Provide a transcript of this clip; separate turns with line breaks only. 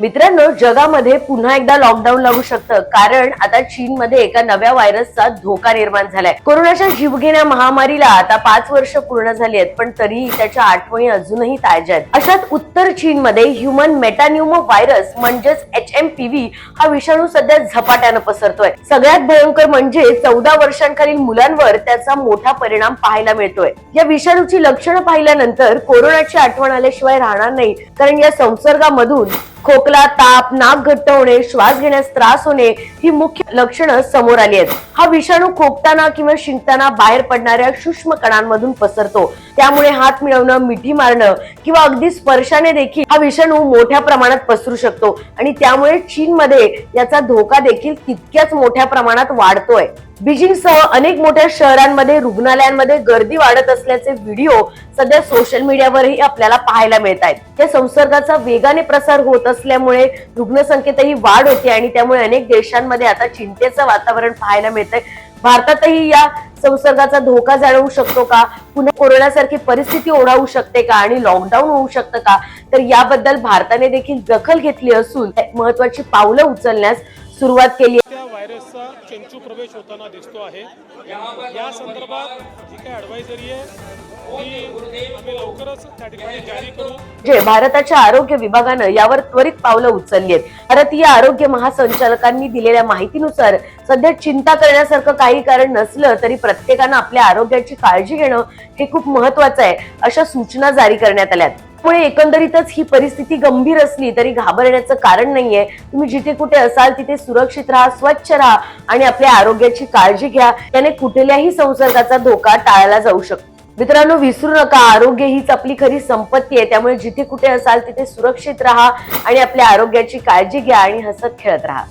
मित्रांनो जगामध्ये पुन्हा एकदा लॉकडाऊन लागू शकतं कारण आता चीनमध्ये एका नव्या व्हायरसचा धोका निर्माण झालाय. कोरोनाच्या जीवघेण्या महामारीला आता पाच वर्ष पूर्ण झाली आहेत पण तरीही त्याच्या आठवणी अजूनही ताज्या आहेत. अशात उत्तर चीनमध्ये ह्युमन मेटान्युमो व्हायरस म्हणजेच एच एम पी व्ही हा विषाणू सध्या झपाट्यानं पसरतोय. सगळ्यात भयंकर म्हणजे चौदा वर्षांखालील मुलांवर त्याचा मोठा परिणाम पाहायला मिळतोय. या विषाणूची लक्षणं पाहिल्यानंतर कोरोनाची आठवण आल्याशिवाय राहणार नाही कारण या संसर्गामधून खोकला ताप नाक घट्ट होणे श्वास घेण्यास त्रास होणे ही मुख्य लक्षणं समोर आली आहेत. हा विषाणू खोकताना किंवा शिंकताना बाहेर पडणाऱ्या सूक्ष्म कणांमधून पसरतो. त्यामुळे हात मिळवणं मिठी मारणं किंवा अगदी स्पर्शाने देखील हा विषाणू मोठ्या प्रमाणात पसरू शकतो. आणि त्यामुळे चीनमध्ये याचा धोका देखील तितक्याच मोठ्या प्रमाणात वाढतोय. बीजिंगसह अनेक मोठ्या शहरांमध्ये रुग्णालयांमध्ये गर्दी वाढत असल्याचे व्हिडिओ सध्या सोशल मीडियावरही आपल्याला पाहायला मिळत आहेत या संसर्गाचा वेगाने प्रसार होत असल्यामुळे रुग्णसंख्येतही वाढ होते आणि त्यामुळे अनेक देशांमध्ये आता चिंतेचं वातावरण पाहायला मिळतंय. भारतातही या संसर्गाचा धोका जाणवू शकतो का? पुन्हा कोरोनासारखी परिस्थिती ओढावू शकते का? आणि लॉकडाऊन होऊ शकतं का? तर याबद्दल भारताने देखील दखल घेतली असून महत्वाची पावलं उचलण्यास सुरुवात केली
व्हायरसचा चंचू प्रवेश होताना दिसतो आहे. या संदर्भात जी काही ॲडवायझरी आहे
जे भारताच्या आरोग्य विभागानं यावर त्वरित पावलं उचलली आहेत भारतीय आरोग्य महासंचालकांनी दिलेल्या माहितीनुसार सध्या चिंता करण्यासारखं काही कारण नसलं तरी प्रत्येकानं आपल्या आरोग्याची काळजी घेणं हे खूप महत्वाचं आहे अशा सूचना जारी करण्यात आल्यात. त्यामुळे एकंदरीतच ही परिस्थिती गंभीर असली तरी घाबरण्याचं कारण नाहीये. तुम्ही जिथे कुठे असाल तिथे सुरक्षित राहा स्वच्छ राहा आणि आपल्या आरोग्याची काळजी घ्या. त्याने कुठल्याही संसर्गाचा धोका टाळला जाऊ शकतो. मित्रांनो विसरू नका. आरोग्य हीच आपली खरी संपत्ती आहे. त्यामुळे जिथे कुठे असाल तिथे सुरक्षित राहा आणि आपल्या आरोग्याची काळजी घ्या आणि हसत खेळत राहा.